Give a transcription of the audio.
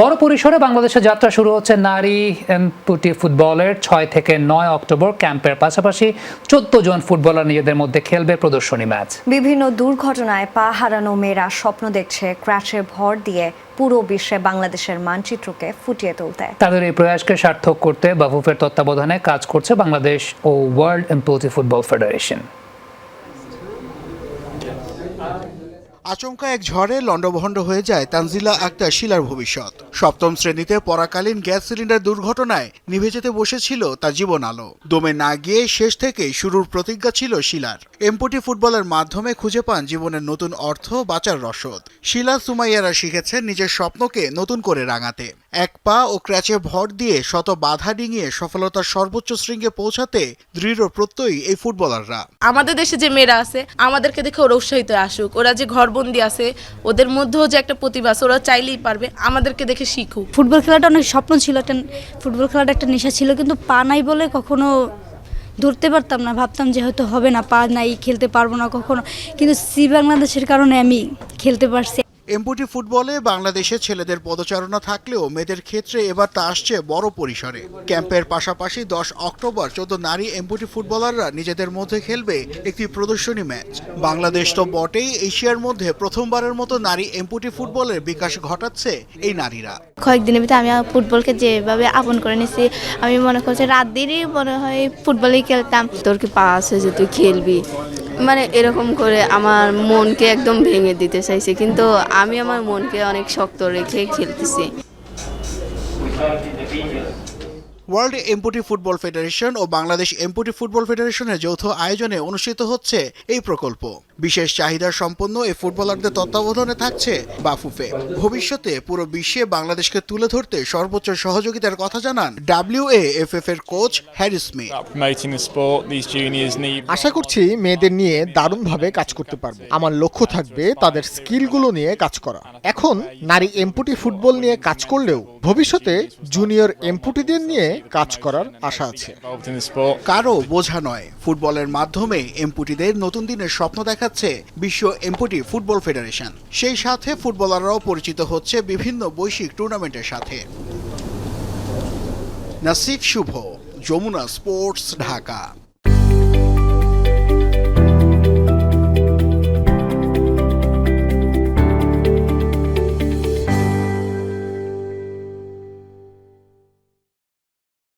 বড় পরিসরে বাংলাদেশের যাত্রা শুরু হচ্ছে নারী এমপুটি ফুটবলের ছয় থেকে নয় অক্টোবর ক্যাম্পের পাশাপাশি চোদ্দ জন ফুটবলার নিজেদের মধ্যে খেলবে প্রদর্শনী ম্যাচ। বিভিন্ন দুর্ঘটনায় পা হারানো মেয়েরা স্বপ্ন দেখছে ক্র্যাশে ভর দিয়ে পুরো বিশ্বে বাংলাদেশের মানচিত্রকে ফুটিয়ে তুলতে। তাদের এই প্রয়াসকে সার্থক করতে বাফুফের তত্ত্বাবধানে কাজ করছে বাংলাদেশ ও ওয়ার্ল্ড এমপুটি ফুটবল ফেডারেশন আচমকা এক ঝড়ে লণ্ডভণ্ড হয়ে যায় তানজিলা আক্তার শিলার ভবিষ্যৎ। সপ্তম শ্রেণীতে পড়াকালীন গ্যাস সিলিন্ডার দুর্ঘটনায় নিভে যেতে বসেছিল তার জীবন আলো। দমে না গিয়ে শেষ থেকে শুরুর প্রতিজ্ঞা ছিল শিলার। এমপুটি ফুটবলের মাধ্যমে খুঁজে পান জীবনের নতুন অর্থ বাঁচার রসদ। শিলা সুমাইয়ারা শিখেছেন নিজের স্বপ্নকে নতুন করে রাঙাতে। এক পা ও ক্র্যাচে ভর দিয়ে শত বাধা ডিঙিয়ে সফলতার সর্বোচ্চ শৃঙ্গে পৌঁছাতে দৃঢ় প্রত্যয়ী এই ফুটবলাররা। আমাদের দেশে যে মেয়েরা আছে আমাদেরকে দেখে ওরা উৎসাহিত আসুক। ওরা যে ঘরবন্দি আছে ওদের মধ্যেও যে একটা প্রতিভা আছে ওরা চাইলেই পারবে। আমাদেরকে দেখে শিখুক। ফুটবল খেলাটা অনেক স্বপ্ন ছিল একটা ফুটবল খেলাটা একটা নেশা ছিল কিন্তু পা নাই বলে কখনো ধরতে পারতাম না। ভাবতাম যে হয়তো হবে না পা নাই খেলতে পারব না কখনো। কিন্তু সি বাংলাদেশের কারণে আমি খেলতে পারছি। এমপুটি ফুটবলে বাংলাদেশে ছেলেদের পদচারণা থাকলেও মেয়েদের ক্ষেত্রে এবার তা আসছে বড় পরিসরে। ক্যাম্পের পাশাপাশি দশ অক্টোবর চোদ্দ নারী এমপুটি ফুটবলাররা নিজেদের মধ্যে খেলবে একটি প্রদর্শনী ম্যাচ। বাংলাদেশ তো বটেই এশিয়ার মধ্যে প্রথমবারের মতো নারী এমপুটি ফুটবলের বিকাশ ঘটাচ্ছে এই নারীরা। কয়েকদিনের ভিতরে আমি ফুটবলকে যেভাবে আপন করে নিয়েছি আমি মনে করছি রাত দিনই মনে হয় ফুটবলই খেলতাম। তোর কি পা আছে যে তুই খেলবি। মানে এরকম করে আমার মনকে একদম ভেঙে দিতে চাইছে, কিন্তু আমি আমার মনকে অনেক শক্ত রেখে খেলতেছি। ওয়ার্ল্ড এমপুটি ফুটবল ফেডারেশন ও বাংলাদেশ এমপুটি ফুটবল ফেডারেশনের যৌথ আয়োজনে অনুষ্ঠিত হচ্ছে এই প্রকল্প। বিশেষ চাহিদা সম্পন্ন এই ফুটবলারদের তত্ত্বাবধানে থাকছে বাফুফে। ভবিষ্যতে পুরো বিশ্বে বাংলাদেশকে তুলে ধরতে সর্বোচ্চ সহযোগিতার কথা জানান ডাব্লিউএএফএফ এর কোচ হ্যারি স্মিথ। আশা করছি মেয়েদের নিয়ে দারুণভাবে কাজ করতে পারবে। আমার লক্ষ্য থাকবে তাদের স্কিলগুলো নিয়ে কাজ করা। এখন নারী এমপুটি ফুটবল নিয়ে কাজ করলেও ভবিষ্যতে জুনিয়র এমপুটিদের নিয়ে কাজ করার আশা আছে. কারও বোঝা নয়, ফুটবলের মাধ্যমে এমপুটিদের নতুন দিনের স্বপ্ন দেখাচ্ছে বিশ্ব এমপুটি ফুটবল ফেডারেশন। সেই সাথে ফুটবলাররাও পরিচিত হচ্ছে বিভিন্ন বৈশ্বিক টুর্নামেন্টের সাথে। নাসিফ শুভ, যমুনা স্পোর্টস, ঢাকা।